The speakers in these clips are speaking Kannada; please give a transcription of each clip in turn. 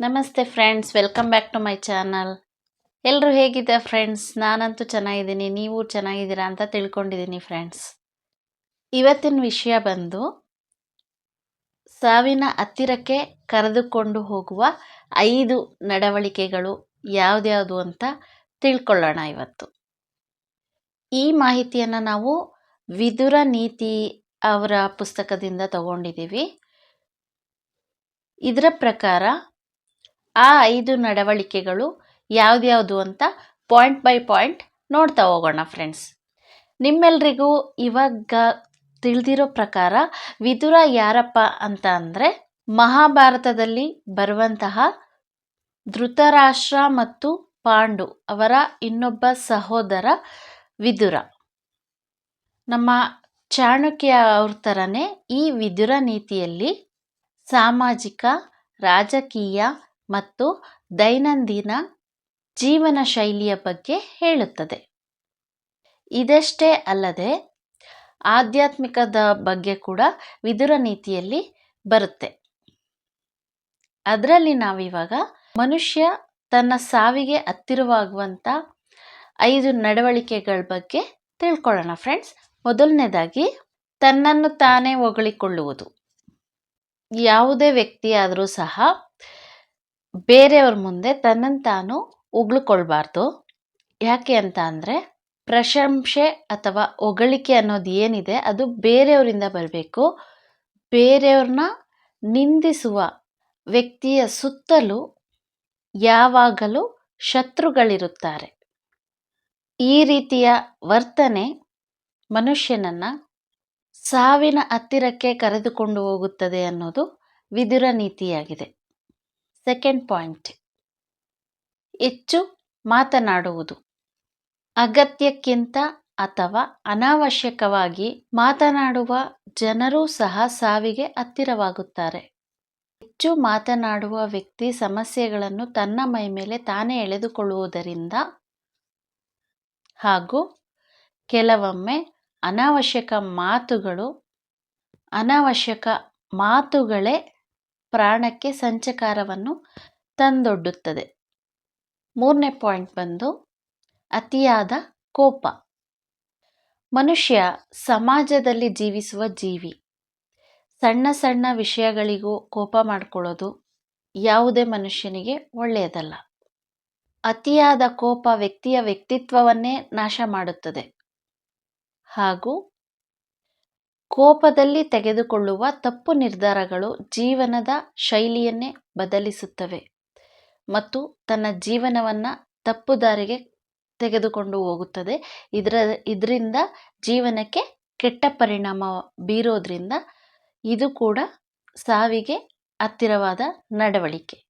ನಮಸ್ತೆ friends welcome back to my channel ಎಲ್ಲರೂ ಹೇಗಿದ್ದ ಫ್ರೆಂಡ್ಸ್ ನಾನಂತೂ ಚೆನ್ನಾಗಿದ್ದೀನಿ. ನೀವು ಚೆನ್ನಾಗಿದ್ದೀರಾ ಅಂತ ತಿಳ್ಕೊಂಡಿದ್ದೀನಿ ಫ್ರೆಂಡ್ಸ್ ಇವತ್ತಿನ ವಿಷಯ ಬಂದು, ಸಾವಿನ ಹತ್ತಿರಕ್ಕೆ ಕರೆದುಕೊಂಡು ಹೋಗುವ ಐದು ನಡವಳಿಕೆಗಳು ಯಾವ್ದ್ಯಾವುದು ಅಂತ ತಿಳ್ಕೊಳ್ಳೋಣ ಇವತ್ತು. ಈ ಮಾಹಿತಿಯನ್ನು ನಾವು ವಿದುರ ನೀತಿ ಅವರ ಪುಸ್ತಕದಿಂದ ತಗೊಂಡಿದ್ದೀವಿ. ಇದರ ಪ್ರಕಾರ ಆ ಐದು ನಡವಳಿಕೆಗಳು ಯಾವ್ದ್ಯಾವುದು ಅಂತ ಪಾಯಿಂಟ್ ಬೈ ಪಾಯಿಂಟ್ ನೋಡ್ತಾ ಹೋಗೋಣ ಫ್ರೆಂಡ್ಸ್ ನಿಮ್ಮೆಲ್ರಿಗೂ ಇವಾಗ ತಿಳಿದಿರೋ ಪ್ರಕಾರ ವಿದುರ ಯಾರಪ್ಪ ಅಂತ ಅಂದರೆ ಮಹಾಭಾರತದಲ್ಲಿ ಬರುವಂತಹ ಧೃತರಾಷ್ಟ್ರ ಮತ್ತು ಪಾಂಡು ಅವರ ಇನ್ನೊಬ್ಬ ಸಹೋದರ ವಿದುರ. ನಮ್ಮ ಚಾಣಕ್ಯ ಅವ್ರ ಥರನೇ ಈ ವಿದುರ ನೀತಿಯಲ್ಲಿ ಸಾಮಾಜಿಕ, ರಾಜಕೀಯ ಮತ್ತು ದೈನಂದಿನ ಜೀವನ ಶೈಲಿಯ ಬಗ್ಗೆ ಹೇಳುತ್ತದೆ. ಇದಷ್ಟೇ ಅಲ್ಲದೆ ಆಧ್ಯಾತ್ಮಿಕದ ಬಗ್ಗೆ ಕೂಡ ವಿದುರ ನೀತಿಯಲ್ಲಿ ಬರುತ್ತೆ. ಅದರಲ್ಲಿ ನಾವಿವಾಗ ಮನುಷ್ಯ ತನ್ನ ಸಾವಿಗೆ ಹತ್ತಿರವಾಗುವಂಥ ಐದು ನಡವಳಿಕೆಗಳ ಬಗ್ಗೆ ತಿಳ್ಕೊಳ್ಳೋಣ ಫ್ರೆಂಡ್ಸ್. ಮೊದಲನೇದಾಗಿ ತನ್ನನ್ನು ತಾನೇ ಹೊಗಳಿಕೊಳ್ಳುವುದು. ಯಾವುದೇ ವ್ಯಕ್ತಿಯಾದರೂ ಸಹ ಬೇರೆಯವ್ರ ಮುಂದೆ ತನ್ನನ್ನು ತಾನು ಉಗ್ಳುಕೊಳ್ಬಾರ್ದು. ಯಾಕೆ ಅಂತ ಅಂದರೆ ಪ್ರಶಂಸೆ ಅಥವಾ ಹೊಗಳಿಕೆ ಅನ್ನೋದು ಏನಿದೆ ಅದು ಬೇರೆಯವರಿಂದ ಬರಬೇಕು. ಬೇರೆಯವ್ರನ್ನ ನಿಂದಿಸುವ ವ್ಯಕ್ತಿಯ ಸುತ್ತಲೂ ಯಾವಾಗಲೂ ಶತ್ರುಗಳಿರುತ್ತಾರೆ. ಈ ರೀತಿಯ ವರ್ತನೆ ಮನುಷ್ಯನನ್ನು ಸಾವಿನ ಹತ್ತಿರಕ್ಕೆ ಕರೆದುಕೊಂಡು ಹೋಗುತ್ತದೆ ಅನ್ನೋದು ವಿದುರ ನೀತಿಯಾಗಿದೆ. Second point. ಹೆಚ್ಚು ಮಾತನಾಡುವುದು. ಅಗತ್ಯಕ್ಕಿಂತ ಅಥವಾ ಅನಾವಶ್ಯಕವಾಗಿ ಮಾತನಾಡುವ ಜನರೂ ಸಹ ಸಾವಿಗೆ ಹತ್ತಿರವಾಗುತ್ತಾರೆ. ಹೆಚ್ಚು ಮಾತನಾಡುವ ವ್ಯಕ್ತಿ ಸಮಸ್ಯೆಗಳನ್ನು ತನ್ನ ಮೈ ಮೇಲೆ ತಾನೇ ಎಳೆದುಕೊಳ್ಳುವುದರಿಂದ ಹಾಗೂ ಕೆಲವೊಮ್ಮೆ ಅನಾವಶ್ಯಕ ಮಾತುಗಳು, ಅನಾವಶ್ಯಕ ಮಾತುಗಳೇ ಪ್ರಾಣಕ್ಕೆ ಸಂಚಕಾರವನ್ನು ತಂದೊಡ್ಡುತ್ತದೆ. ಮೂರನೇ ಪಾಯಿಂಟ್ ಬಂದು, ಅತಿಯಾದ ಕೋಪ. ಮನುಷ್ಯ ಸಮಾಜದಲ್ಲಿ ಜೀವಿಸುವ ಜೀವಿ. ಸಣ್ಣ ಸಣ್ಣ ವಿಷಯಗಳಿಗೂ ಕೋಪ ಮಾಡಿಕೊಳ್ಳೋದು ಯಾವುದೇ ಮನುಷ್ಯನಿಗೆ ಒಳ್ಳೆಯದಲ್ಲ. ಅತಿಯಾದ ಕೋಪ ವ್ಯಕ್ತಿಯ ವ್ಯಕ್ತಿತ್ವವನ್ನೇ ನಾಶ ಮಾಡುತ್ತದೆ. ಹಾಗೂ ಕೋಪದಲ್ಲಿ ತೆಗೆದುಕೊಳ್ಳುವ ತಪ್ಪು ನಿರ್ಧಾರಗಳು ಜೀವನದ ಶೈಲಿಯನ್ನೇ ಬದಲಿಸುತ್ತವೆ ಮತ್ತು ತನ್ನ ಜೀವನವನ್ನು ತಪ್ಪು ದಾರಿಗೆ ತೆಗೆದುಕೊಂಡು ಹೋಗುತ್ತದೆ. ಇದರ, ಇದರಿಂದ ಜೀವನಕ್ಕೆ ಕೆಟ್ಟ ಪರಿಣಾಮ ಬೀರೋದ್ರಿಂದ ಇದು ಕೂಡ ಸಾವಿಗೆ ಹತ್ತಿರವಾದ ನಡವಳಿಕೆ.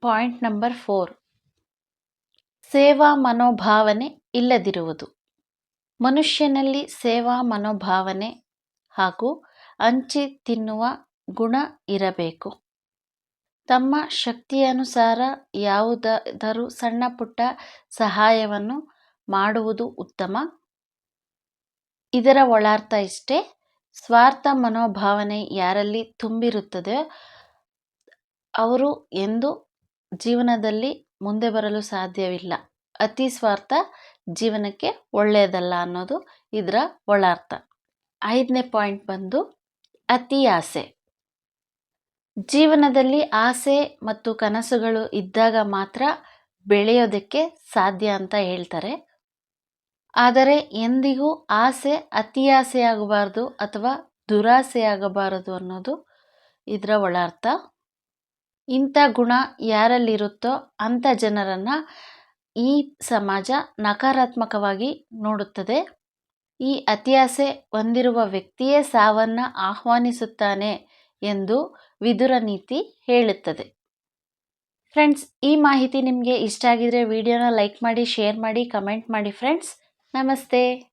Point number four. ಸೇವಾ ಮನೋಭಾವನೆ ಇಲ್ಲದಿರುವುದು. ಮನುಷ್ಯನಲ್ಲಿ ಸೇವಾ ಮನೋಭಾವನೆ ಹಾಗೂ ಅಂಚಿ ತಿನ್ನುವ ಗುಣ ಇರಬೇಕು. ತಮ್ಮ ಶಕ್ತಿಯನುಸಾರ ಯಾವುದಾದರೂ ಸಣ್ಣ ಪುಟ್ಟ ಸಹಾಯವನ್ನು ಮಾಡುವುದು ಉತ್ತಮ. ಇದರ ಒಳಾರ್ಥ ಇಷ್ಟೇ, ಸ್ವಾರ್ಥ ಮನೋಭಾವನೆ ಯಾರಲ್ಲಿ ತುಂಬಿರುತ್ತದೆ, ಅವರು ಎಂದು ಜೀವನದಲ್ಲಿ ಮುಂದೆ ಬರಲು ಸಾಧ್ಯವಿಲ್ಲ. ಅತಿ ಸ್ವಾರ್ಥ ಜೀವನಕ್ಕೆ ಒಳ್ಳೆಯದಲ್ಲ ಅನ್ನೋದು ಇದರ ಒಳಾರ್ಥ. ಐದನೇ ಪಾಯಿಂಟ್ ಬಂದು ಅತಿ ಆಸೆ. ಜೀವನದಲ್ಲಿ ಆಸೆ ಮತ್ತು ಕನಸುಗಳು ಇದ್ದಾಗ ಮಾತ್ರ ಬೆಳೆಯೋದಕ್ಕೆ ಸಾಧ್ಯ ಅಂತ ಹೇಳ್ತಾರೆ. ಆದರೆ ಎಂದಿಗೂ ಆಸೆ ಅತಿ ಆಸೆ ಆಗಬಾರ್ದು ಅಥವಾ ದುರಾಸೆ ಆಗಬಾರದು ಅನ್ನೋದು ಇದರ ಒಳಾರ್ಥ. ಇಂಥ ಗುಣ ಯಾರಲ್ಲಿರುತ್ತೋ ಅಂಥ ಜನರನ್ನು ಈ ಸಮಾಜ ನಕಾರಾತ್ಮಕವಾಗಿ ನೋಡುತ್ತದೆ. ಈ ಅತಿಯಾಸೆ ಹೊಂದಿರುವ ವ್ಯಕ್ತಿಯೇ ಸಾವನ್ನು ಆಹ್ವಾನಿಸುತ್ತಾನೆ ಎಂದು ವಿದುರ ನೀತಿ ಹೇಳುತ್ತದೆ. ಫ್ರೆಂಡ್ಸ್, ಈ ಮಾಹಿತಿ ನಿಮಗೆ ಇಷ್ಟ ಆಗಿದರೆ ವಿಡಿಯೋನ ಲೈಕ್ ಮಾಡಿ, ಶೇರ್ ಮಾಡಿ, ಕಮೆಂಟ್ ಮಾಡಿ ಫ್ರೆಂಡ್ಸ್. ನಮಸ್ತೆ.